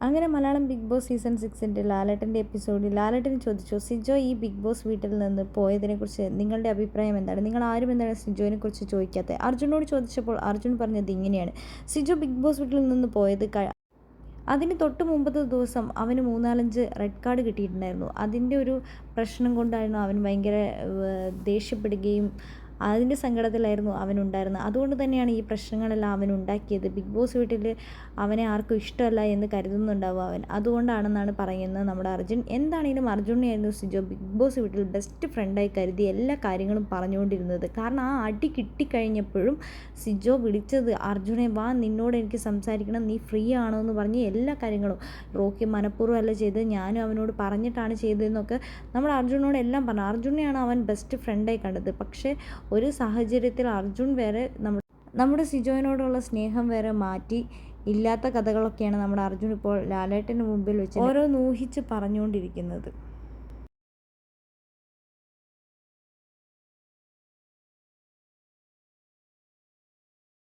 അങ്ങനെ Malayalam Bigg Boss season സിക്സിന്റെ ലാലേട്ടന്റെ എപ്പിസോഡിൽ ലാലേട്ടൻ ചോദിച്ചു സിജോ ഈ ബിഗ് ബോസ് വീട്ടിൽ നിന്ന് പോയതിനെക്കുറിച്ച് നിങ്ങളുടെ അഭിപ്രായം എന്താണ്? നിങ്ങൾ ആരും എന്താണ് സിജോനെ കുറിച്ച് ചോദിക്കാത്തത്? അർജുനോട് ചോദിച്ചപ്പോൾ അർജുൻ പറഞ്ഞത് ഇങ്ങനെയാണ് സിജോ ബിഗ് ബോസ് വീട്ടിൽ നിന്ന് പോയത് അതിന് തൊട്ട് മുമ്പത്തെ ദിവസം അവന് മൂന്നാലഞ്ച് റെഡ് കാർഡ് കിട്ടിയിട്ടുണ്ടായിരുന്നു. അതിന്റെ ഒരു പ്രശ്നം കൊണ്ടായിരുന്നു അവൻ ഭയങ്കര ദേഷ്യപ്പെടുകയും അതിന്റെ സങ്കടത്തിലായിരുന്നു അവനുണ്ടായിരുന്നത്. അതുകൊണ്ട് തന്നെയാണ് ഈ പ്രശ്നങ്ങളെല്ലാം അവൻ ഉണ്ടാക്കിയത്. ബിഗ് ബോസ് വീട്ടിൽ അവനെ ആർക്കും ഇഷ്ടമല്ല എന്ന് കരുതുന്നുണ്ടാവും അവൻ. അതുകൊണ്ടാണെന്നാണ് പറയുന്നത് നമ്മുടെ അർജുൻ. എന്താണെങ്കിലും അർജുനായിരുന്നു സിജോ ബിഗ് ബോസ് വീട്ടിൽ ബെസ്റ്റ് ഫ്രണ്ടായി കരുതി എല്ലാ കാര്യങ്ങളും പറഞ്ഞുകൊണ്ടിരുന്നത്. കാരണം ആ അടി കിട്ടിക്കഴിഞ്ഞപ്പോഴും സിജോ വിളിച്ചത് അർജുനെ വാ നിന്നോട് എനിക്ക് സംസാരിക്കണം. നീ ഫ്രീ ആണോ? എന്ന് പറഞ്ഞ് എല്ലാ കാര്യങ്ങളും. റോക്കി മനഃപൂർവം അല്ല ചെയ്ത് ഞാനും അവനോട് പറഞ്ഞിട്ടാണ് ചെയ്തതെന്നൊക്കെ നമ്മൾ അർജുനോട് എല്ലാം പറഞ്ഞു. അർജുനെയാണ് അവൻ ബെസ്റ്റ് ഫ്രണ്ടായി കണ്ടത്. പക്ഷേ ഒരു സാഹചര്യത്തിൽ അർജുൻ വേറെ നമ്മുടെ നമ്മുടെ സിജോയിനോടുള്ള സ്നേഹം വേറെ മാറ്റി ഇല്ലാത്ത കഥകളൊക്കെയാണ് നമ്മുടെ അർജുൻ ഇപ്പോൾ ലാലേട്ടന് മുമ്പിൽ വെച്ച് ഓരോ ഊഹിച്ച് പറഞ്ഞുകൊണ്ടിരിക്കുന്നത്.